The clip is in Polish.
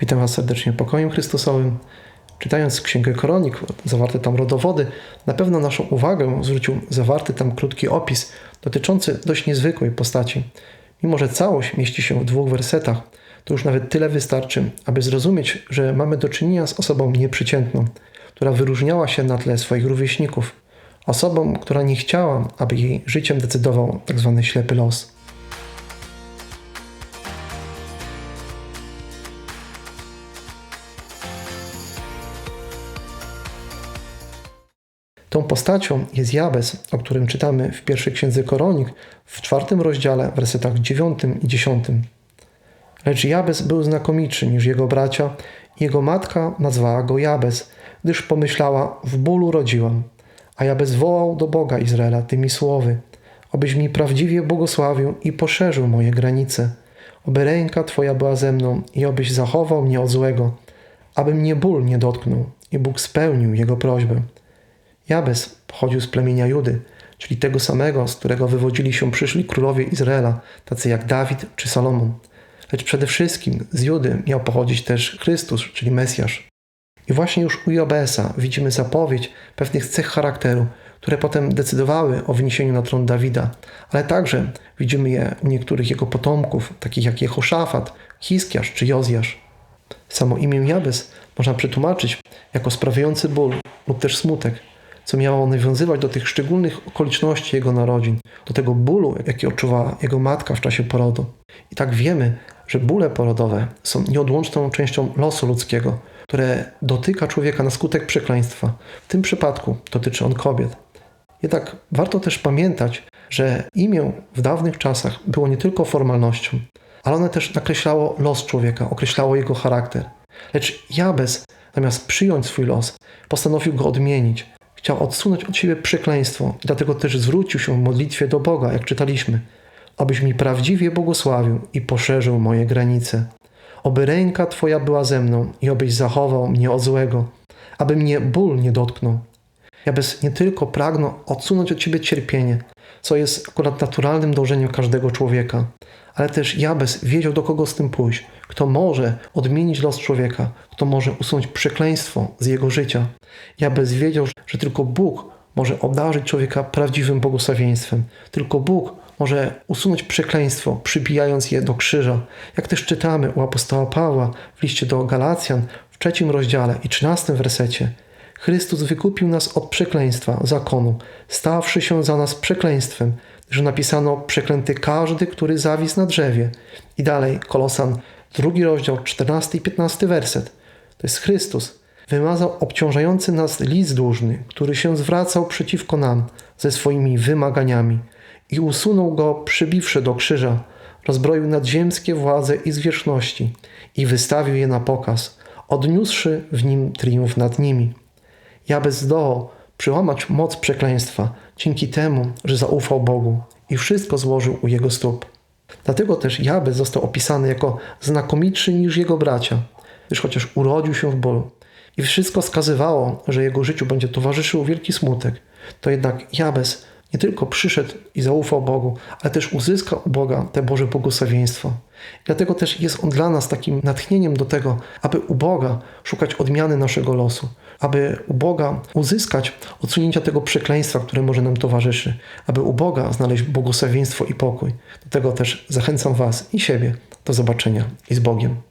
Witam Was serdecznie pokojem Chrystusowym. Czytając Księgę Kronik, zawarte tam rodowody, na pewno naszą uwagę zwrócił zawarty tam krótki opis dotyczący dość niezwykłej postaci. Mimo, że całość mieści się w dwóch wersetach, to już nawet tyle wystarczy, aby zrozumieć, że mamy do czynienia z osobą nieprzeciętną, która wyróżniała się na tle swoich rówieśników, osobą, która nie chciała, aby jej życiem decydował tzw. Tak ślepy los. Tą postacią jest Jabez, o którym czytamy w pierwszej księdze Koronik, w czwartym rozdziale, w wersetach dziewiątym i dziesiątym. Lecz Jabez był znakomitszy niż jego bracia, jego matka nazwała go Jabez, gdyż pomyślała, w bólu rodziłam. A Jabez wołał do Boga Izraela tymi słowy, obyś mi prawdziwie błogosławił i poszerzył moje granice, oby ręka Twoja była ze mną i obyś zachował mnie od złego, aby mnie ból nie dotknął i Bóg spełnił jego prośbę. Jabez pochodził z plemienia Judy, czyli tego samego, z którego wywodzili się przyszli królowie Izraela, tacy jak Dawid czy Salomon. Lecz przede wszystkim z Judy miał pochodzić też Chrystus, czyli Mesjasz. I właśnie już u Jobesa widzimy zapowiedź pewnych cech charakteru, które potem decydowały o wyniesieniu na tron Dawida, ale także widzimy je u niektórych jego potomków, takich jak Jehoszafat, Hiskiasz czy Jozjasz. Samo imię Jabez można przetłumaczyć jako sprawiający ból lub też smutek – co miało nawiązywać do tych szczególnych okoliczności jego narodzin, do tego bólu, jaki odczuwała jego matka w czasie porodu. I tak wiemy, że bóle porodowe są nieodłączną częścią losu ludzkiego, które dotyka człowieka na skutek przekleństwa. W tym przypadku dotyczy on kobiet. Jednak warto też pamiętać, że imię w dawnych czasach było nie tylko formalnością, ale one też nakreślało los człowieka, określało jego charakter. Lecz Jabez, zamiast przyjąć swój los, postanowił go odmienić. Chciał odsunąć od siebie przekleństwo dlatego też zwrócił się w modlitwie do Boga, jak czytaliśmy, abyś mi prawdziwie błogosławił i poszerzył moje granice. Oby ręka Twoja była ze mną i obyś zachował mnie od złego, aby mnie ból nie dotknął. Ja bez nie tylko pragnął odsunąć od Ciebie cierpienie, co jest akurat naturalnym dążeniem każdego człowieka, ale też Jabez wiedział, do kogo z tym pójść, kto może odmienić los człowieka, kto może usunąć przekleństwo z jego życia. Jabez wiedział, że tylko Bóg może obdarzyć człowieka prawdziwym błogosławieństwem. Tylko Bóg może usunąć przekleństwo, przybijając je do krzyża. Jak też czytamy u apostoła Pawła w liście do Galacjan w trzecim rozdziale i trzynastym wersecie. Chrystus wykupił nas od przekleństwa zakonu, stawszy się za nas przekleństwem, że napisano przeklęty każdy, który zawisł na drzewie. I dalej Kolosan, drugi rozdział, 14 i 15 werset. To jest Chrystus. Wymazał obciążający nas list dłużny, który się zwracał przeciwko nam ze swoimi wymaganiami i usunął go, przybiwszy do krzyża, rozbroił nadziemskie władze i zwierzchności i wystawił je na pokaz, odniósłszy w nim triumf nad nimi. Ja bez zdołał przełamać moc przekleństwa dzięki temu, że zaufał Bogu i wszystko złożył u Jego stóp. Dlatego też Jabez został opisany jako znakomitszy niż jego bracia, gdyż chociaż urodził się w bólu i wszystko wskazywało, że jego życiu będzie towarzyszył wielki smutek, to jednak Jabez nie tylko przyszedł i zaufał Bogu, ale też uzyskał u Boga te Boże błogosławieństwo. Dlatego też jest On dla nas takim natchnieniem do tego, aby u Boga szukać odmiany naszego losu, aby u Boga uzyskać odsunięcia tego przekleństwa, które może nam towarzyszy, aby u Boga znaleźć błogosławieństwo i pokój. Do tego też zachęcam Was i siebie. Do zobaczenia i z Bogiem.